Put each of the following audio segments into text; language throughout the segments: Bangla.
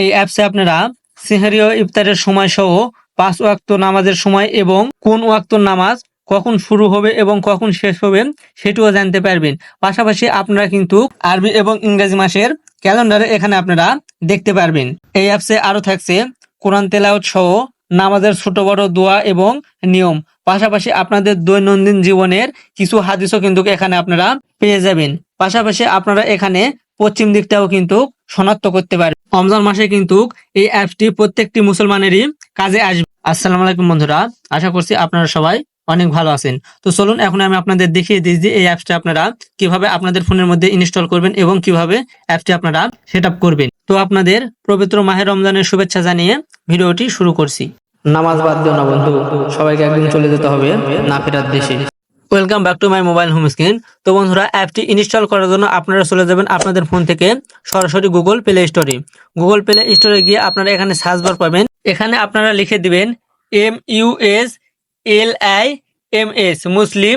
এই অ্যাপসে আপনারা সিহারিও ইফতারের সময় সহ পাঁচ ওয়াক্ত নামাজের সময় এবং কোন ওয়াক্ত নামাজ কখন শুরু হবে এবং কখন শেষ হবে সেটিও জানতে পারবেন। পাশাপাশি আপনারা কিন্তু আরবি এবং ইংরেজি মাসের ক্যালেন্ডারে এখানে আপনারা দেখতে পারবেন। এই অ্যাপসে আরও থাকছে কোরআন তেলাওয়াত সহ নামাজের ছোট বড় দোয়া এবং নিয়ম। পাশাপাশি আপনাদের দৈনন্দিন জীবনের কিছু হাদিসও কিন্তু এখানে আপনারা পেয়ে যাবেন। পাশাপাশি আপনারা এখানে পশ্চিম দিকটাও কিন্তু শনাক্ত করতে পারেন রমজান মাসে কিন্তু এই অ্যাপটি প্রত্যেকটি মুসলমানেরই কাজে আসবে। আসসালামু আলাইকুম বন্ধুরা, আশা করছি আপনারা সবাই অনেক ভালো আছেন। তো চলুন, এখন আমি আপনাদের দেখিয়ে দিই যে এই অ্যাপসটা আপনারা কীভাবে আপনাদের ফোনের মধ্যে ইনস্টল করবেন এবং কীভাবে অ্যাপটি আপনারা সেট করবেন। তো আপনাদের পবিত্র মাহের রমজানের শুভেচ্ছা জানিয়ে ভিডিওটি শুরু করছি। নামাজ বাদ দিও না বন্ধু, সবাইকে একদিন চলে যেতে হবে, না ফেরার দেশে। Welcome back to my mobile home screen তো বন্ধুরা অ্যাপটি ইনস্টল করার জন্য আপনারা চলে যাবেন আপনাদের ফোন থেকে সরাসরি গুগল প্লে স্টোরে গুগল প্লে স্টোরে গিয়ে আপনারা এখানে সার্চ বার পাবেন। এখানে আপনারা লিখে দিবেন M U S L I M S Muslim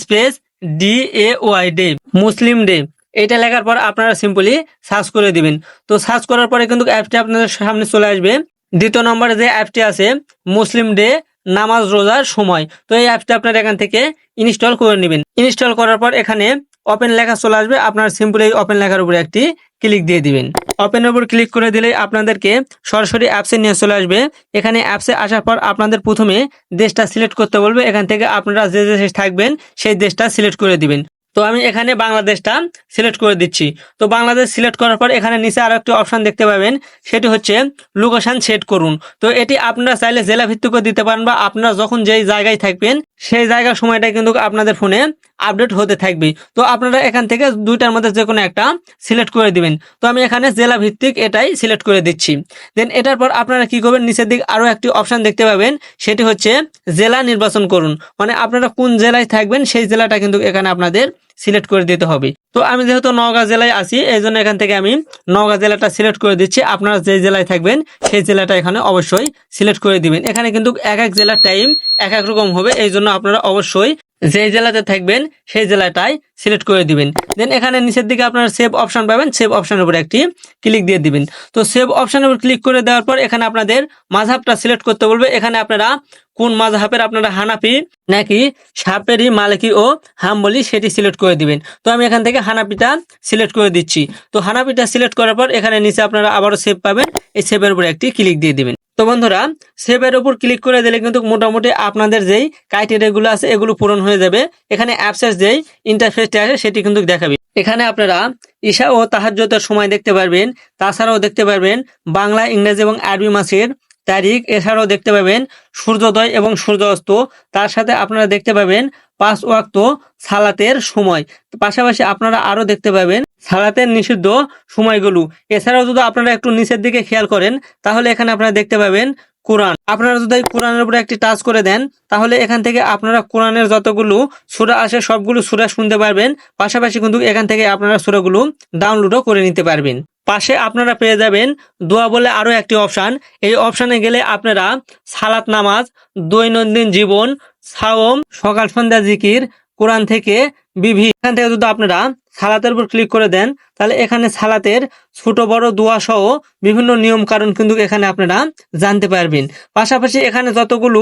space D A Y day Muslim day এটা লেখার পর আপনারা সিম্পলি সার্চ করে দিবেন। তো সার্চ করার পরে কিন্তু অ্যাপটি আপনাদের সামনে চলে আসবে। দ্বিতীয় নম্বরে যে অ্যাপটি আছে মুসলিম ডে নামাজ রোজার সময়। তো এই অ্যাপটি আপনারা এখান থেকে ইনস্টল করে নেবেন। ইনস্টল করার পর এখানে ওপেন লেখা চলে আসবে। আপনার সিম্পলি এই ওপেন লেখার উপরে একটি ক্লিক দিয়ে দিবেন। ওপেনের উপর ক্লিক করে দিলে আপনাদেরকে সরাসরি অ্যাপসে নিয়ে চলে আসবে। এখানে অ্যাপসে আসার পর আপনাদের প্রথমে দেশটা সিলেক্ট করতে বলবে। এখান থেকে আপনারা যে দেশে থাকবেন, সেই দেশটা সিলেক্ট করে দিবেন। তো আমি এখানে বাংলাদেশটা সিলেক্ট করে দিচ্ছি। তো বাংলাদেশ সিলেক্ট করার পর এখানে নিচে আরও একটি অপশান দেখতে পাবেন। সেটি হচ্ছে লোকেশন সেট করুন। তো এটি আপনারা চাইলে জেলা ভিত্তিকও দিতে পারেন বা আপনারা যখন যেই জায়গায় থাকবেন সেই জায়গার সময়টা কিন্তু আপনাদের ফোনে আপডেট হতে থাকবে। তো আপনারা এখান থেকে দুইটার মধ্যে যে কোনো একটা সিলেক্ট করে দিবেন। তো আমি এখানে জেলা ভিত্তিক এটাই সিলেক্ট করে দিচ্ছি। দেন এটার পর আপনারা কি করবেন? নিচের দিক আরও একটি অপশন দেখতে পাবেন। সেটি হচ্ছে জেলা নির্বাচন করুন। মানে আপনারা কোন জেলায় থাকবেন সেই জেলাটা কিন্তু এখানে আপনাদের সিলেক্ট করে দিতে হবে। তো আমি যেহেতু নওগাঁ জেলায় আছি, এই জন্য এখান থেকে আমি নওগাঁ জেলাটা সিলেক্ট করে দিচ্ছি। আপনারা যে জেলায় থাকবেন সেই জেলাটা এখানে অবশ্যই সিলেক্ট করে দিবেন। এখানে কিন্তু এক এক জেলার টাইম এক এক রকম হবে, এই জন্য আপনারা অবশ্যই যে জেলাতে থাকবেন, সেই জেলাটাই সিলেক্ট করে দিবেন। দেন এখানে নিচের দিকে আপনারা সেভ অপশন পাবেন সেভ অপশনের উপর একটি ক্লিক দিয়ে দিবেন। তো সেভ অপশনের উপর ক্লিক করে দেওয়ার পর এখানে আপনাদের মাঝহাবটা সিলেক্ট করতে বলবে। এখানে আপনারা কোন মাঝহাবের আপনারা হানাপি নাকি সাপেরি, মালিকি ও হাম্বলি সেটি সিলেক্ট করে দিবেন। তো আমি এখান থেকে হানাপিটা সিলেক্ট করে দিচ্ছি। তো হানাপিটা সিলেক্ট করার পর এখানে নিচে আপনারা আবারও সেভ পাবেন, এই সেভের উপর একটি ক্লিক দিয়ে দিবেন। তো বন্ধুরা, সেভের উপর ক্লিক করে দিলে কিন্তু মোটামুটি আপনাদের যেই ক্রাইটেরিয়াগুলো আছে, এগুলো পূরণ হয়ে যাবে। এখানে অ্যাপসের যেই ইন্টারফেসটি আছে, সেটি কিন্তু দেখাবে। এখানে আপনারা ঈশা ও তাহাজ্যতের সময় দেখতে পারবেন। তাছাড়াও দেখতে পারবেন বাংলা, ইংরেজি এবং আরবি মাসের তারিখ। এছাড়াও দেখতে পাবেন সূর্যোদয় এবং সূর্যাস্ত। তার সাথে আপনারা দেখতে পাবেন পাঁচ ওয়াক্ত সালাতের সময়। পাশাপাশি আপনারা আরও দেখতে পাবেন সালাতের নিষিদ্ধ সময়গুলো এছাড়াও যদি আপনারা একটু নিচের দিকে খেয়াল করেন, তাহলে এখানে আপনারা দেখতে পাবেন কোরআন। আপনারা যদি কোরআনের উপরে একটি টাচ করে দেন, তাহলে এখান থেকে আপনারা কোরআনের যতগুলো সুরা আসে সবগুলো সুরা শুনতে পারবেন। পাশাপাশি কিন্তু এখান থেকে আপনারা সুরাগুলো ডাউনলোডও করে নিতে পারবেন। পাশে আপনারা পেয়ে যাবেন দোয়া বলে আরও একটি অপশান। এই অপশানে গেলে আপনারা সালাত নামাজ, দৈনন্দিন জীবন, সাওম, সকাল সন্ধ্যা জিকির, কোরআন থেকে বিভি এখান থেকে যদি আপনারা সালাতের উপর ক্লিক করে দেন, তাহলে এখানে সালাতের ছোট, বড়, দোয়া সহ বিভিন্ন নিয়ম কারণ কিন্তু এখানে আপনারা জানতে পারবেন। পাশাপাশি এখানে যতগুলো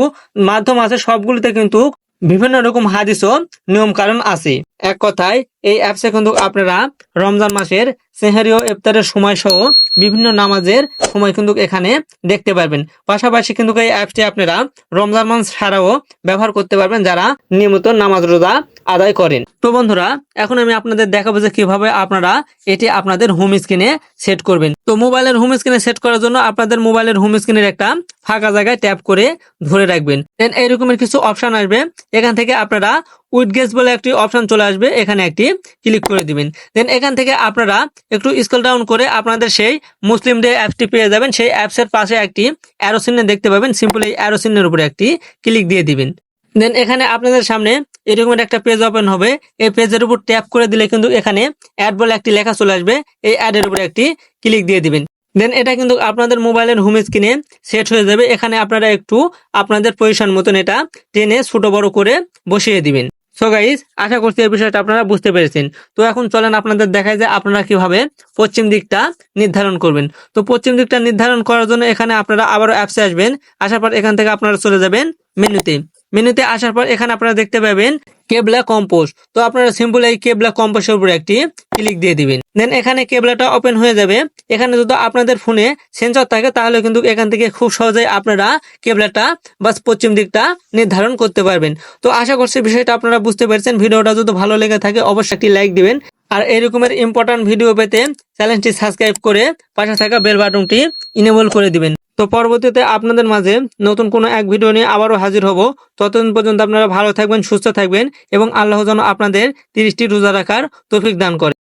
মাধ্যম আছে, সবগুলিতে কিন্তু বিভিন্ন রকম হাদিসও নিয়ম কারণ আছে। এক কথায়, এই অ্যাপসে কিন্তু আপনারা রমজান মাসের সেহারি ও ইফতারের সময় সহ বিভিন্ন নামাজের সময় কিন্তু এখানে দেখতে পারবেন। পাশাপাশি কিন্তু এই অ্যাপটি আপনারা রমজান মাস ছাড়াও ব্যবহার করতে পারবেন যারা নিয়মিত নামাজ রোজা আদায় করেন। তো বন্ধুরা, এখন আমি আপনাদের দেখাবো যে কীভাবে আপনারা এটি আপনাদের হোম স্ক্রিনে সেট করবেন। তো মোবাইলের হোম স্ক্রিনে সেট করার জন্য আপনাদের মোবাইলের হোম স্ক্রিনের একটা ফাঁকা জায়গায় ট্যাপ করে ধরে রাখবেন। দেন এইরকমের কিছু অপশন আসবে। এখান থেকে আপনারা উইথ গেস বলে একটি অপশন চলে আসবে। এখানে একটি ক্লিক করে দিবেন। দেন এখান থেকে আপনারা একটু স্কল ডাউন করে আপনাদের সেই মুসলিম ডে অ্যাপটি পেয়ে যাবেন। সেই অ্যাপসের পাশে একটি অ্যারো চিহ্ন দেখতে পাবেন। সিম্পল এই অ্যারো চিহ্নের উপরে একটি ক্লিক দিয়ে দিবেন। দেন এখানে আপনাদের সামনে এরকম একটা পেজ ওপেন হবে। এই পেজের উপর ট্যাপ করে দিলে কিন্তু এখানে অ্যাড বলে একটি লেখা চলে আসবে। এই অ্যাডের উপরে একটি ক্লিক দিয়ে দিবেন। দেন এটা কিন্তু আপনাদের মোবাইলের হোম স্ক্রিনে সেট হয়ে যাবে। এখানে আপনারা একটু আপনাদের পজিশন মতন এটা টেনে ছোট বড় করে বসিয়ে দিবেন। সো গাইজ আশা করছি এই বিষয়টা আপনারা বুঝতে পেরেছেন। তো এখন চলেন আপনাদের দেখায় যে আপনারা কীভাবে পশ্চিম দিকটা নির্ধারণ করবেন। তো পশ্চিম দিকটা নির্ধারণ করার জন্য এখানে আপনারা আবারও অ্যাপসে আসবেন। আসার পর এখান থেকে আপনারা চলে যাবেন মেনুতে। মেনুতে আসার পর এখানে আপনারা দেখতে পাবেন কেবলা কম্পোস্ট। তো আপনারা সিম্পল এই কেবলা কম্পোস্টের উপরে একটি ক্লিক দিয়ে দিবেন। দেন এখানে কেবলাটা ওপেন হয়ে যাবে। এখানে যদি আপনাদের ফোনে সেন্সর থাকে, তাহলে কিন্তু এখান থেকে খুব সহজেই আপনারা কেবলাটা বা পশ্চিম দিকটা নির্ধারণ করতে পারবেন। তো আশা করছি বিষয়টা আপনারা বুঝতে পেরেছেন। ভিডিওটা যদি ভালো লেগে থাকে, অবশ্যই একটি লাইক দিবেন। আর এরকমের ইম্পর্টেন্ট ভিডিও পেতে চ্যানেলটি সাবস্ক্রাইব করে পাশে থাকা বেল বাটনটি ইনেবল করে দিবেন। তো পরবর্তীতে আপনাদের মাঝে নতুন কোনো এক ভিডিও নিয়ে আবারও হাজির হব। ততদিন পর্যন্ত আপনারা ভালো থাকবেন, সুস্থ থাকবেন এবং আল্লাহ যেন আপনাদের তিরিশটি রোজা রাখার তৌফিক দান করে।